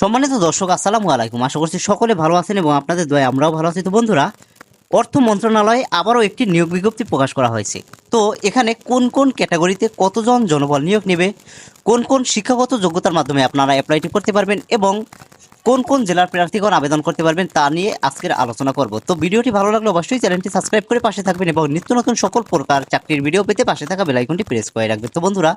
সম্মানিত দর্শক, আসসালামু আলাইকুম। আশা করছি সকলে ভালো আছেন এবং আপনাদের দয়া আমরাও ভালো আছি। তো বন্ধুরা, অর্থ মন্ত্রণালয়ে আবারও একটি নিয়োগ বিজ্ঞপ্তি প্রকাশ করা হয়েছে। তো এখানে কোন কোন ক্যাটাগরিতে কতজন জনবল নিয়োগ নেবে, কোন কোন শিক্ষাগত যোগ্যতার মাধ্যমে আপনারা অ্যাপ্লাইটি করতে পারবেন এবং কোন কোন জেলার প্রার্থীগণ আবেদন করতে পারবেন তা নিয়ে আজকের আলোচনা করব। তো ভিডিওটি ভালো লাগলে অবশ্যই চ্যানেলটি সাবস্ক্রাইব করে পাশে থাকবেন এবং নিত্য নতুন সকল প্রকার চাকরির ভিডিও পেতে পাশে থাকা বেলাইকনটি প্রেস করে রাখবেন। তো বন্ধুরা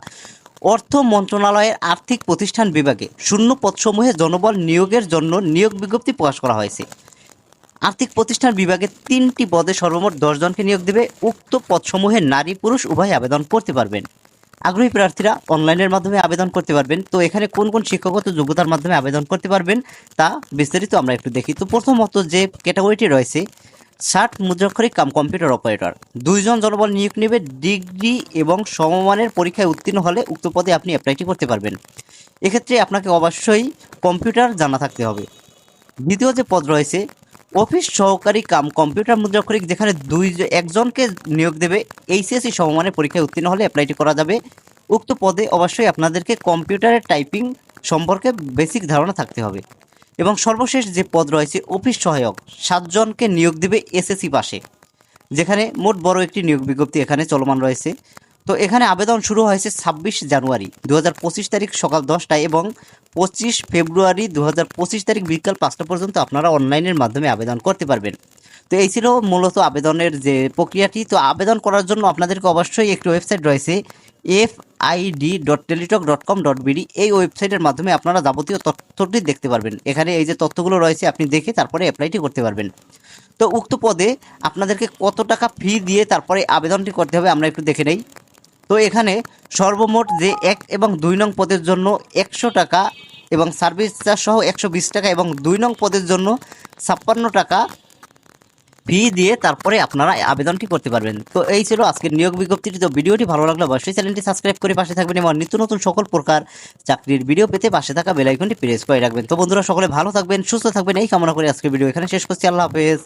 অর্থ মন্ত্রণালয়ের আর্থিক প্রতিষ্ঠান বিভাগে শূন্য পদসমূহে জনবল নিয়োগের জন্য নিয়োগ বিজ্ঞপ্তি প্রকাশ করা হয়েছে। আর্থিক প্রতিষ্ঠান বিভাগে তিনটি পদে সর্বমোট দশজনকে নিয়োগ দেবে। উক্ত পদসমূহে নারী, পুরুষ, উভয় আবেদন করতে পারবেন। আগ্রহী প্রার্থীরা অনলাইনের মাধ্যমে আবেদন করতে পারবেন। তো এখানে কোন কোন শিক্ষাগত যোগ্যতার মাধ্যমে আবেদন করতে পারবেন তা বিস্তারিত আমরা একটু দেখি। তো প্রথমত যে ক্যাটাগরিটি রয়েছে ষাট মুদ্রাক্ষরিক কাম কম্পিউটার অপারেটর। দুইজন জনবল নিয়োগ নেবে, ডিগ্রি এবং সমমানের পরীক্ষায় উত্তীর্ণ হলে উক্ত পদে আপনি অ্যাপ্লাইটি করতে পারবেন। এক্ষেত্রে আপনাকে অবশ্যই কম্পিউটার জানা থাকতে হবে। দ্বিতীয় যে পদ রয়েছে, অফিস সহকারী কাম কম্পিউটার মুদ্রাক্ষরিক যেখানে দুই একজনকে নিয়োগ দেবে, এইচএসসি সমমানের পরীক্ষায় উত্তীর্ণ হলে অ্যাপ্লাইটি করা যাবে। উক্ত পদে অবশ্যই আপনাদেরকে কম্পিউটারের টাইপিং সম্পর্কে বেসিক ধারণা থাকতে হবে। এবং সর্বশেষ যে পদ রয়েছে অফিস সহায়ক, সাতজনকে নিয়োগ দেবে এসএসসি পাশে, যেখানে মোট বড় একটি নিয়োগ বিজ্ঞপ্তি এখানে চলমান রয়েছে। তো এখানে আবেদন শুরু হয়েছে ছাব্বিশ জানুয়ারি দু হাজার পঁচিশ তারিখ সকাল দশটায় এবং পঁচিশ ফেব্রুয়ারি দু হাজার পঁচিশ তারিখ বিকাল পাঁচটা পর্যন্ত আপনারা অনলাইনের মাধ্যমে আবেদন করতে পারবেন। তো এই ছিল মূলত আবেদনের যে প্রক্রিয়াটি। তো আবেদন করার জন্য আপনাদেরকে অবশ্যই একটি ওয়েবসাইট রয়েছে F ID dot Teletalk dot com dot BD এই ওয়েবসাইটের মাধ্যমে আপনারা যাবতীয় তথ্যটি দেখতে পারবেন। এখানে এই যে তথ্যগুলো রয়েছে, আপনি দেখে তারপরে অ্যাপ্লাইটি করতে পারবেন। তো উক্ত পদে আপনাদেরকে কত টাকা ফি দিয়ে তারপরে আবেদনটি করতে হবে আমরা একটু দেখে নেই। তো এখানে সর্বমোট যে এক এবং দুই নং পদের জন্য একশো টাকা এবং সার্ভিস চার্জ সহ একশো বিশ টাকা এবং দুই নং পদের জন্য ছাপ্পান্ন টাকা ফি দিয়ে তারপরে আপনারা আবেদনটি করতে পারবেন। তো এই ছিল আজকের নিয়োগ বিজ্ঞপ্তিটি। তো ভিডিওটি ভালো লাগলে অবশ্যই চ্যানেলটি সাবস্ক্রাইব করে পাশে থাকবেন এবং নিত্য নতুন সকল প্রকার চাকরির ভিডিও পেতে পাশে থাকা বেলাইকনটি প্রেস করে রাখবেন। তো বন্ধুরা, সকলে ভালো থাকবেন, সুস্থ থাকবেন। এই কামনা করে আজকের ভিডিও এখানে শেষ করছি। আল্লাহ হাফেজ।